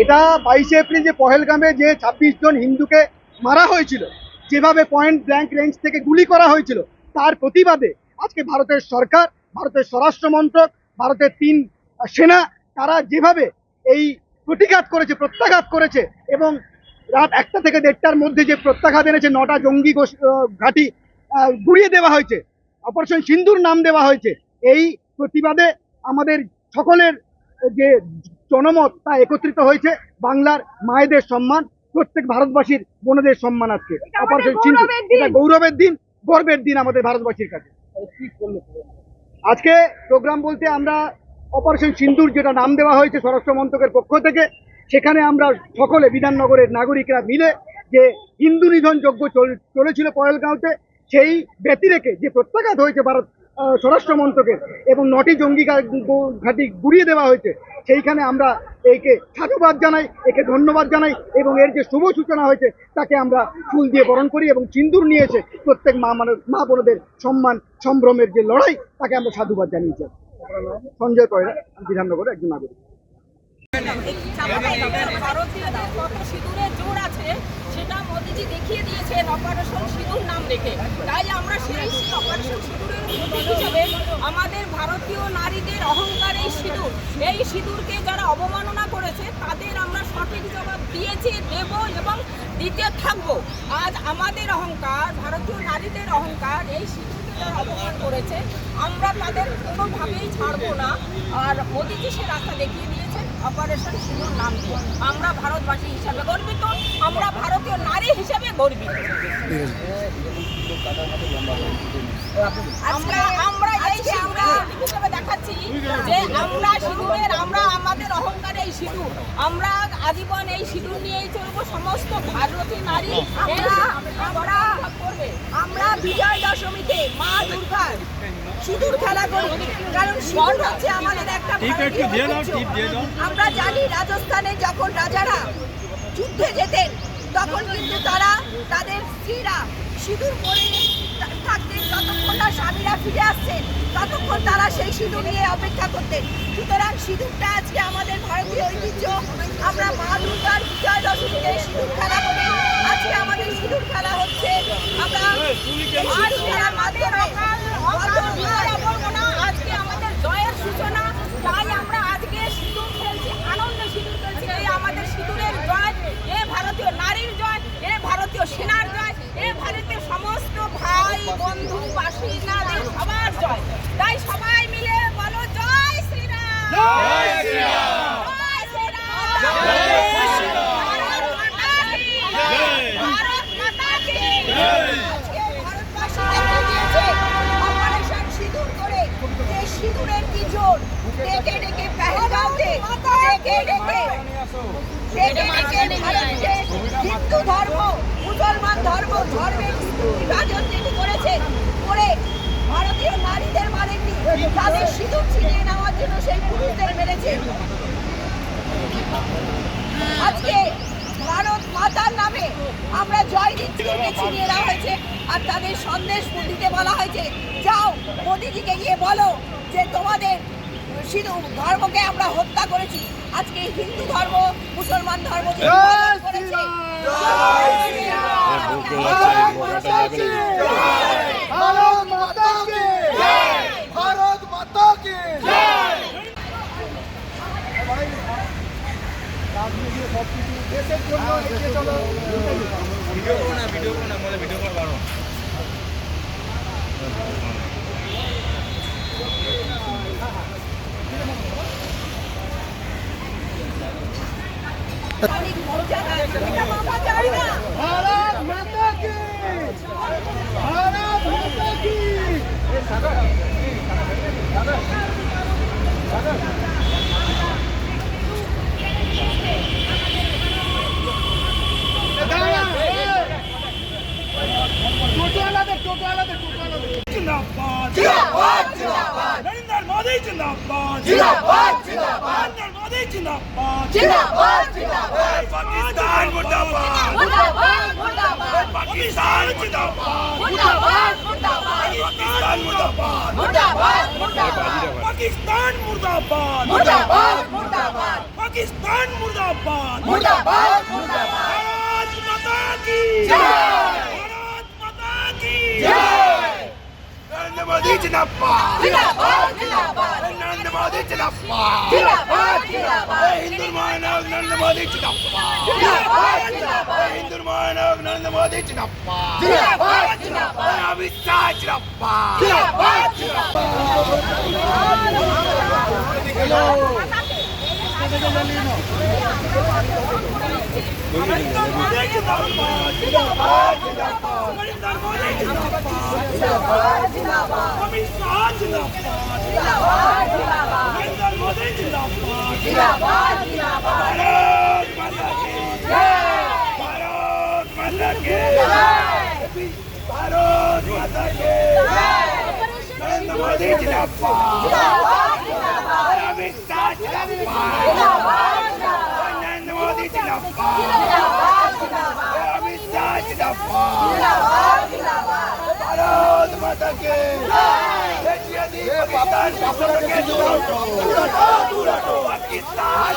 এটা বাইশে এপ্রিল যে পহেলগামে যে ছাব্বিশ জন হিন্দুকে মারা হয়েছিল, যেভাবে পয়েন্ট ব্ল্যাঙ্ক রেঞ্জ থেকে গুলি করা হয়েছিল, তার প্রতিবাদে আজকে ভারতের সরকার, ভারতের স্বরাষ্ট্র মন্ত্রক, ভারতের তিন সেনা, তারা যেভাবে এই প্রতিঘাত করেছে, প্রত্যাঘাত করেছে এবং রাত একটা থেকে দেড়টার মধ্যে যে প্রত্যাঘাত এনেছে, নটা জঙ্গি ঘাঁটি গুড়িয়ে দেওয়া হয়েছে, অপারেশন সিন্দুর নাম দেওয়া হয়েছে, এই প্রতিবাদে আমাদের সকলের যে জনমত তা একত্রিত হয়েছে। বাংলার মায়েদের সম্মান প্রত্যেক ভারতবাসীর বোনদের সম্মান আজকে। অপারেশন এটা গৌরবের দিন গর্বের দিন আমাদের ভারতবাসীর কাছে। আজকে প্রোগ্রাম বলতে আমরা অপারেশন সিন্দুর যেটা নাম দেওয়া হয়েছে স্বরাষ্ট্র মন্ত্রকের পক্ষ থেকে সেখানে আমরা সকলে বিধাননগরের নাগরিকরা মিলে যে হিন্দু নিধন যজ্ঞ চল- চলেছিল পয়েলগাঁওতে সেই ব্যতিরেকে যে প্রত্যাঘাত হয়েছে ভারত স্বরাষ্ট্র মন্ত্রকের এবং নটি জঙ্গি ঘাঁটি গুড়িয়ে দেওয়া হয়েছে। সেইখানে আমরা একে সাধুবাদ জানাই, একে ধন্যবাদ জানাই এবং এর যে শুভ সূচনা হয়েছে, তাকে আমরা ফুল দিয়ে বরণ করি এবং সিন্দুর নিয়েছে প্রত্যেক মা মানুষ মা বোনদের সম্মান, সম্ভ্রমের যে লড়াই, তাকে আমরা সাধুবাদ জানিয়েছি। সঞ্জয় পয়রা বিধাননগর বিধাননগরের একজন নাগরিক। ভারতীয়দের কত সিঁদুরের জোর আছে সেটা মোদিজি দেখিয়ে দিয়েছেন অপারেশন সিঁদুর নাম রেখে। তাই আমরা সেই অপারেশন সিঁদুরের প্রতীক হিসেবে আমাদের ভারতীয় নারীদের অহংকার এই সিঁদুর এই সিঁদুরকে যারা অবমাননা করেছে তাদের আমরা সঠিক জবাব দিয়েছি দেব এবং দিতে থাকব। আজ আমাদের অহংকার ভারতীয় নারীদের অহংকার এই সিঁদুরকে যারা অপমান করেছে আমরা তাদের কোনোভাবেই ছাড়বো না। আর মোদিজি সে রাস্তা দেখিয়ে দিয়েছেন। অপারেশন সিঁদুর নাম দিয়ে। আমরা ভারতবাসী হিসাবে গর্বিত আমরা ভারতীয় নারী হিসাবে গর্বিত। আমরা আমরা এই যে আমরা হিসেবে দেখাচ্ছি যে আমরা সিঁদুরের আমরা আমাদের অহংকারে এই সিঁদুর। আমরা আজীবন এই সিঁদুর নিয়েই চলবো সমস্ত ভারতীয় নারী আমরা আমরা আমরা বিজয় দশমীতে মা দুর্গার সিঁদুর খেলা করি। কারণ সিঁদুর হচ্ছে আমাদের একটা। আমরা জানি রাজস্থানে যখন রাজারা যুদ্ধে যেতেন তখন কিন্তু তারা তাদের স্ত্রীরা সিঁদুর পরে থাকতেন যতক্ষণ না স্বামীরা ফিরে আসছেন ততক্ষণ তারা সেই সিঁদুর নিয়ে অপেক্ষা করতেন। সুতরাং সিঁদুরটা আজকে আমাদের ভারতীয় ঐতিহ্য। আমরা মা দুর্গার বিজয় দশমীতে সিঁদুর খেলা করি। আজকে আমাদের সিঁদুর খেলা হচ্ছে। আমরা খেলার আমাদের আজকে আমাদের জয়ের সূচনা। তাই আমরা আজকে সিঁদুর খেলছি আনন্দে সিঁদুর খেলছি। এই আমাদের সিঁদুরের জয় এ ভারতীয় নারীর জয় এ ভারতীয় সেনার জয় এ ভারতের সমস্ত ভাই বন্ধু বাসিন্দাদের সবার জয়। তাই সবাই মিলে বলো জয় শ্রীরাম জয় শ্রীরাম ভারত মাতা কি ভারত মাতা কি আজকে ভারতবাসী দেখে দিয়েছে অপারেশন সিঁদুর করে যে হিন্দু ধর্ম মুসলমান ধর্ম ধর্মের বিভাজন তিনি করেছেন করে ভারতীয় নারীদের মানেননি তাদের সিঁদুর ছিনিয়ে নেওয়ার জন্য সেই পুরুষদের মেরেছে আজকে ভারত মাতার নামে আমরা জয় ছিনিয়ে নেওয়া হয়েছে আর তাদের সন্দেশ দিতে বলা হয়েছে। যাও মোদিজিকে গিয়ে বলো যে তোমাদের সিধু ধর্মকে আমরা হত্যা করেছি। আজকে হিন্দু ধর্ম মুসলমান ধর্ম যে বিভাজন করেছে, জয় শ্রীরাম। ভারত মাতা কি ভারত মাতা কি দেশের জন্য এগিয়ে চলো। ভিডিও করো না ভিডিও করো না বলে ভিডিও কল করো অনেক মর্যাদা जिंदाबाद। जिंदाबाद जिंदाबाद। नरेंद्र मोदी जिंदाबाद। जिंदाबाद जिंदाबाद। नरेंद्र मोदी जिंदाबाद। जिंदाबाद जिंदाबाद। पाकिस्तान मुर्दाबाद। मुर्दाबाद मुर्दाबाद। पाकिस्तान जिंदाबाद मुर्दाबाद मुर्दाबाद। पाकिस्तान मुर्दाबाद। मुर्दाबाद मुर्दाबाद। पाकिस्तान मुर्दाबाद। मुर्दाबाद मुर्दाबाद। पाकिस्तान मुर्दाबाद। मुर्दाबाद मुर्दाबाद। भारत माता की। जय। भारत माता की। जय। নরেন্দ্র জিন্দাবাদ জিন্দাবাদ জিন্দাবাদ নরেন্দ্র মোদি জিন্দাবাদ জিন্দাবাদ জিন্দাবাদ হিন্দুর মহানায়ক নরেন্দ্র মোদি জিন্দাবাদ জিন্দাবাদ জিন্দাবাদ হিন্দুর মহানায়ক নরেন্দ্র মোদি জিন্দাবাদ জিন্দাবাদ জিন্দাবাদ অমিত শাহ জিন্দাবাদ জিন্দাবাদ জিন্দাবাদ জিন্দাবাদ জিন্দাবাদ জিন্দাবাদ জিন্দাবাদ मोदी जिंदाबाद अमित शाह जिंदाबाद नरेंद्र मोदी जिंदाबाद अमित शाह ભારત માતા કે પાકિસ્તાન.